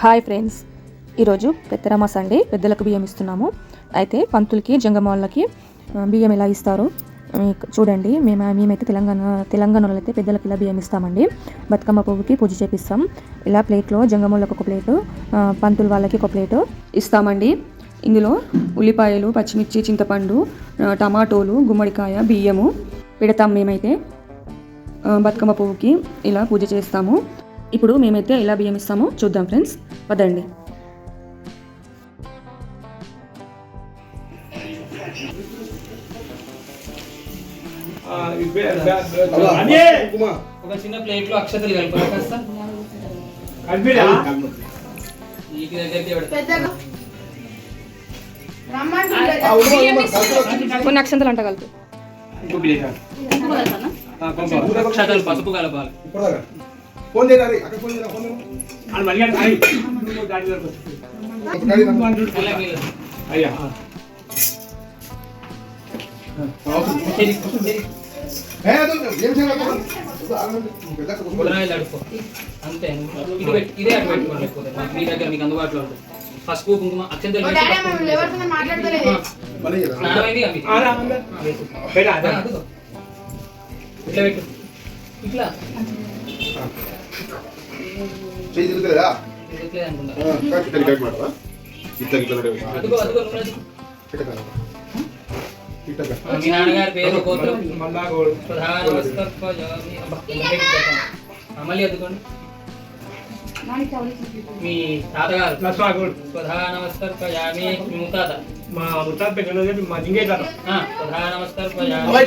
Hi friends. ఈరోజు పెద్దరమ్మ Sunday పెద్దలకు బియ్యం ఇస్తున్నాము. అయితే పంతులకి జంగమాళ్ళకి బియ్యం ఎలా ఇస్తారు? చూడండి. మేము మేమైతే తెలంగాణ తెలంగాణలో అయితే పెద్దలకు ఇలా బియ్యం ఇస్తామండి. బతుకమ్మ పువ్వుకి పూజ చేపిస్తాం. ఇలా ప్లేట్లో జంగమూళ్ళకి ఒక ప్లేటు పంతులు వాళ్ళకి ఒక ప్లేటు ఇస్తామండి. ఇందులో ఉల్లిపాయలు పచ్చిమిర్చి చింతపండు టమాటోలు గుమ్మడికాయ బియ్యము పెడతాం మేమైతే. బతుకమ్మ పువ్వుకి ఇలా పూజ చేస్తాము. ఇప్పుడు మేమైతే ఎలా బియ్యం ఇస్తామో చూద్దాం ఫ్రెండ్స్. పదండి. అదే ఒక చిన్న ప్లేట్లో అక్షతలు కాస్త కొన్ని అక్షంతలు అంట కలిపి. అక్షతలు పసుపు కలపాలి. ఫోన్ చేయాలి అక్కడ ఫోన్ ఫోన్ అది మళ్ళీ అది అయ్యి. అంతే ఇది అటు పెట్టుకోండి మీ దగ్గర మీకు అందుబాటులో ఉంటుంది. పసుపు కుంకుమ. ఇట్లా పెట్టు. ఇట్లా. చేయి తిరుగుతుందా కరెక్ట్ కరెక్ట్ మాట ఇట్లా ఇట్లా మీ నాన్నగారి పేరు మీ తాతగారు. గోడు. ప్రధానమస్తర్పయామి మీ ముత్తాత. మా జింగే తాత. ఆ, ప్రధానమస్తర్పయామి అమ్మాయి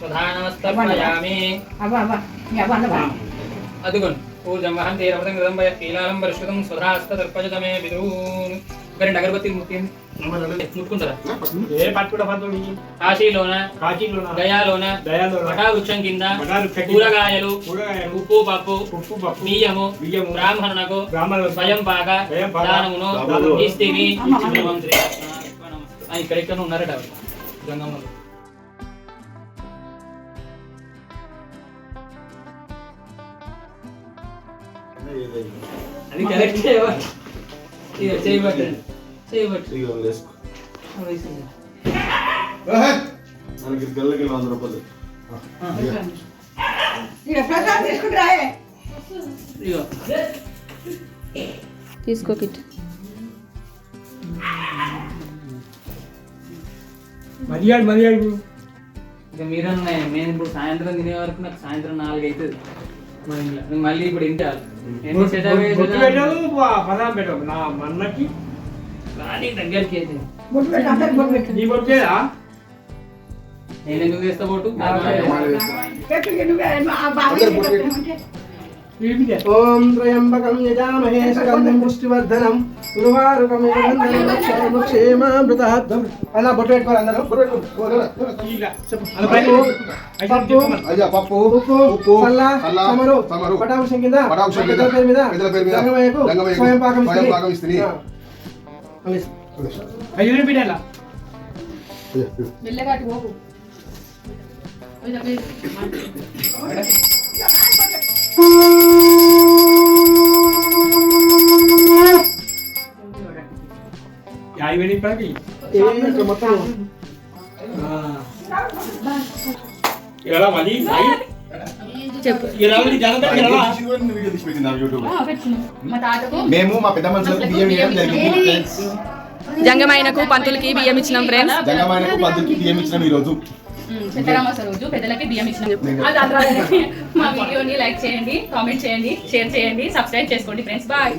ప్రధానమస్తర్పయామి. అదిగోండి. పూజం వహంతి రమతం గదంబయ కీలాలం పరిష్కృతం స్వధాస్త దర్పజతమే విదూన్ రెండు అగరబత్తి ముట్టింది ముట్టుకుంటారా? ఏ పట్టుకుంటా పట్టుకుని కాశీలోన కాశీలోన గయాలోన దయాలోన వటావృక్షం కింద కూరగాయలు ఉప్పు పప్పు ఉప్పు పప్పు బియ్యము బియ్యము బ్రాహ్మణునకు బ్రాహ్మణులకు స్వయం పాక దానమును ఆ, ఇక్కడ ఇక్కడ ఉన్నారట. గంగమ్మలు. అది కరెక్ట్ చేయబట్టి. ఇక చేయబట్టండి చేయబట్టి. ఇదిగో వేసుకో. వేసింది. మనకి గల్లకి వంద రూపాయలు. తీసుకో కిట్. మర్యాద ఇప్పుడు. ఇక మీరన్నా నేను ఇప్పుడు సాయంత్రం తినే వరకు నాకు సాయంత్రం నాలుగు అవుతుంది మళ్ళీ ఇప్పుడు ఇంటారు ఎన్ని సెటప్ పెట్టావు నా మన్నకి రాని దగ్గరికి అయితే. నీ బొట్టేదా నేను ఎందుకు చేస్తా పోటు ఓం త్రయంబకం యజామహే సుగంధం పుష్టివర్ధనం. గురువారుకం క్షేమామృతార్థం అలా బొట్టు పెట్టుకోవాలి అందరూ. పప్పు. అయ్యా పప్పు ఉప్పు ఉప్పు పల్ల సమరు సమరు, పటాభిషం కింద పటాభిషేకం కింద, పేరు మీద పెద్దల పేరు మీద, గంగమయ్యకు స్వయం పాకం స్వయం. పాకం ఇస్తిరి. ఆ. అవి ఇస్తిరి. ఐదు పెట్టింది యూట్యూబ్ మా తాతకు. మేము మా పెద్ద మనుషులకు బియ్యం ఇవ్వడం జరిగింది. ఫ్రెండ్స్ జంగమైనకు పంతులకి బియ్యం ఇచ్చినాం ఫ్రెండ్స్ జంగమాయనకు పద్ధతికి బియ్యం ఇచ్చినాం ఈ రోజు పెద్దరామాస రోజు పెద్దలకి బియ్యం ఇచ్చిన. మా వీడియోని లైక్ చేయండి కామెంట్ చేయండి షేర్ చేయండి సబ్స్క్రైబ్ చేసుకోండి ఫ్రెండ్స్ బాయ్.